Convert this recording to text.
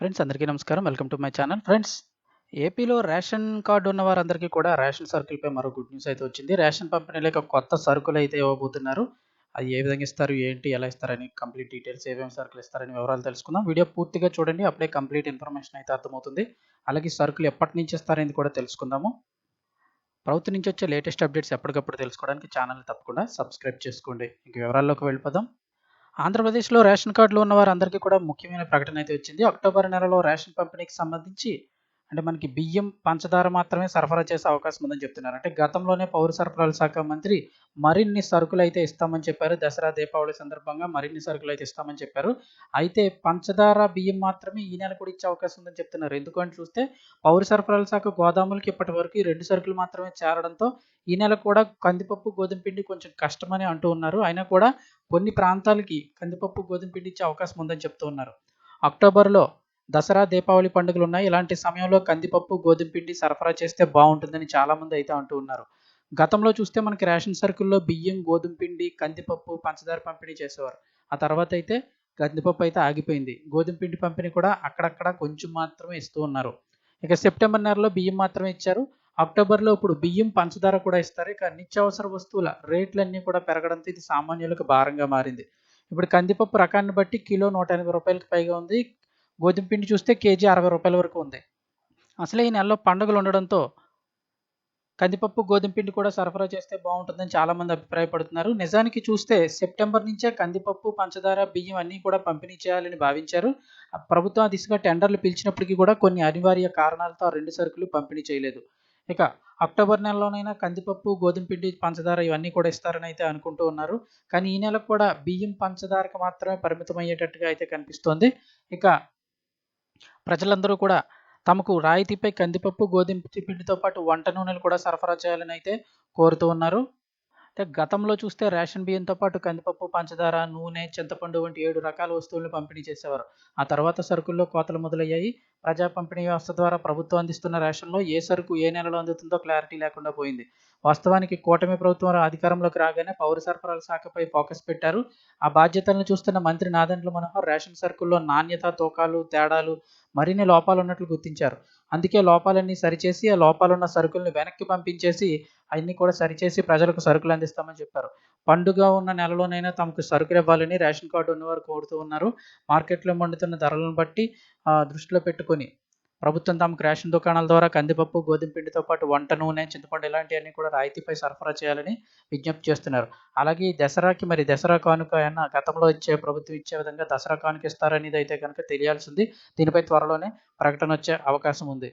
Friends అందరికీ నమస్కారం. Welcome to my channel. Friends ఏపీలో రేషన్ కార్డు ఉన్న వారందరికీ కూడా రేషన్ సర్కిల్‌పై మరో గుడ్ న్యూస్ అయితే వచ్చింది. రేషన్ పంపిణీలకు కొత్త సరుకులు అయితే ఇవ్వబోతున్నారు. అది ఏ విధంగా ఇస్తారు? ఏంటి? ఎలా ఇస్తారని కంప్లీట్ డీటెయిల్స్ ఏమేమి సరుకులు ఇస్తారని వివరాలు తెలుసుకుందాం. వీడియో పూర్తిగా చూడండి. అప్పుడే కంప్లీట్ ఇన్ఫర్మేషన్ అయితే అర్థమవుతుంది. అలాగే సరుకులు ఎప్పటి నుంచి ఇస్తారనేది కూడా తెలుసుకుందాము. ప్రభుత్వం నుంచి వచ్చే లేటెస్ట్ అప్డేట్స్ ఎప్పటికప్పుడు తెలుసుకోవడానికి ఛానల్ తప్పకుండా సబ్స్క్రైబ్ చేసుకోండి. ఇంక వివరాల్లోకి వెళ్ళిపోదాం. ఆంధ్రప్రదేశ్‌లో రేషన్ కార్డులు ఉన్న వారందరికీ కూడా ముఖ్యమైన ప్రకటన అయితే వచ్చింది. అక్టోబర్ నెలలో రేషన్ పంపిణీకి సంబంధించి అంటే మనకి బియ్యం, పంచదార మాత్రమే సరఫరా చేసే అవకాశం ఉందని చెప్తున్నారు. అంటే గతంలోనే పౌర సరఫరాల శాఖ మంత్రి మరిన్ని సరుకులు అయితే ఇస్తామని చెప్పారు. దసరా, దీపావళి సందర్భంగా మరిన్ని సరుకులు అయితే ఇస్తామని చెప్పారు. అయితే పంచదార, బియ్యం మాత్రమే ఈ నెల కూడా ఇచ్చే అవకాశం ఉందని చెప్తున్నారు. ఎందుకంటే చూస్తే పౌర సరఫరాల శాఖ గోదాములకి ఇప్పటివరకు ఈ రెండు సరుకులు మాత్రమే చేరడంతో ఈ నెల కూడా కందిపప్పు, గోధుమ పిండి కొంచెం కష్టమని అంటూ ఉన్నారు. అయినా కూడా కొన్ని ప్రాంతాలకి కందిపప్పు, గోధుమ పిండి ఇచ్చే అవకాశం ఉందని చెప్తూ ఉన్నారు. అక్టోబర్‌లో దసరా, దీపావళి పండుగలు ఉన్నాయి ఇలాంటి సమయంలో కందిపప్పు, గోధుమ పిండి సరఫరా చేస్తే బాగుంటుందని చాలామంది అయితే అంటూ ఉన్నారు. గతంలో చూస్తే మనకి రేషన్ సర్కిల్లో బియ్యం, గోధుమ పిండి, కందిపప్పు, పంచదార పంపిణీ చేసేవారు. ఆ తర్వాత అయితే కందిపప్పు అయితే ఆగిపోయింది. గోధుమ పిండి పంపిణీ కూడా అక్కడక్కడ కొంచెం మాత్రమే ఇస్తూ ఉన్నారు. ఇక సెప్టెంబర్ నెలలో బియ్యం మాత్రమే ఇచ్చారు. అక్టోబర్‌లో ఇప్పుడు బియ్యం, పంచదార కూడా ఇస్తారు. ఇక నిత్యావసర వస్తువుల రేట్లన్నీ కూడా పెరగడంతో ఇది సామాన్యులకు భారంగా మారింది. ఇప్పుడు కందిపప్పు రకాన్ని బట్టి కిలో నూట ఎనభై రూపాయలకు పైగా ఉంది. గోధుమ పిండి చూస్తే కేజీ అరవై రూపాయల వరకు ఉంది. అసలే ఈ నెలలో పండుగలు ఉండడంతో కందిపప్పు, గోధుమ పిండి కూడా సరఫరా చేస్తే బాగుంటుందని చాలామంది అభిప్రాయపడుతున్నారు. నిజానికి చూస్తే సెప్టెంబర్ నుంచే కందిపప్పు, పంచదార, బియ్యం అన్నీ కూడా పంపిణీ చేయాలని భావించారు. ప్రభుత్వం ఆ దిశగా టెండర్లు పిలిచినప్పటికీ కూడా కొన్ని అనివార్య కారణాలతో ఆ రెండు సరుకులు పంపిణీ చేయలేదు. ఇక అక్టోబర్ నెలలోనైనా కందిపప్పు, గోధుమ పిండి, పంచదార ఇవన్నీ కూడా ఇస్తారని అయితే అనుకుంటూ ఉన్నారు. కానీ ఈ నెలకు కూడా బియ్యం, పంచదారకు మాత్రమే పరిమితం అయ్యేటట్టుగా అయితే కనిపిస్తోంది. ఇక ప్రజలందరూ కూడా తమకు రాయితీపై కందిపప్పు, గోధుమ పిండితో పాటు వంట నూనెలు కూడా సరఫరా చేయాలని అయితే కోరుతూ ఉన్నారు. అంటే గతంలో చూస్తే రేషన్ బియ్యంతో పాటు కందిపప్పు, పంచదార, నూనె, చింతపండు వంటి ఏడు రకాల వస్తువులను పంపిణీ చేసేవారు. ఆ తర్వాత సరుకుల్లో కోతలు మొదలయ్యాయి. ప్రజా పంపిణీ వ్యవస్థ ద్వారా ప్రభుత్వం అందిస్తున్న రేషన్‌లో ఏ సరుకు ఏ నెలలో అందుతుందో క్లారిటీ లేకుండా పోయింది. వాస్తవానికి కూటమి ప్రభుత్వం అధికారంలోకి రాగానే పౌర సరఫరాల శాఖపై ఫోకస్ పెట్టారు. ఆ బాధ్యతలను చూస్తున్న మంత్రి నాదండ్ల మనోహర్ రేషన్ సరుకుల్లో నాణ్యత, తూకాలు తేడాలు, మరిన్ని లోపాలు ఉన్నట్లు గుర్తించారు. అందుకే లోపాలన్నీ సరిచేసి ఆ లోపాలున్న సరుకుల్ని వెనక్కి పంపించేసి అన్నీ కూడా సరిచేసి ప్రజలకు సరుకులు అందిస్తామని చెప్పారు. పండుగ ఉన్న నెలలోనైనా తమకు సరుకులు ఇవ్వాలని రేషన్ కార్డు ఉన్నవారు కోరుతూ ఉన్నారు. మార్కెట్‌లో మండుతున్న ధరలను బట్టి దృష్టిలో పెట్టుకొని ప్రభుత్వం తమకు రేషన్ దుకాణాల ద్వారా కందిపప్పు, గోధుమ పిండితో పాటు వంట నూనె, చింతపండు ఇలాంటివన్నీ కూడా రాయితీపై సరఫరా చేయాలని విజ్ఞప్తి చేస్తున్నారు. అలాగే ఈ దసరాకి మరి దసరా కానుక అయినా గతంలో ఇచ్చే ప్రభుత్వం ఇచ్చే విధంగా దసరా కానుక ఇస్తారనేది అయితే కనుక తెలియాల్సింది. దీనిపై త్వరలోనే ప్రకటన వచ్చే అవకాశం ఉంది.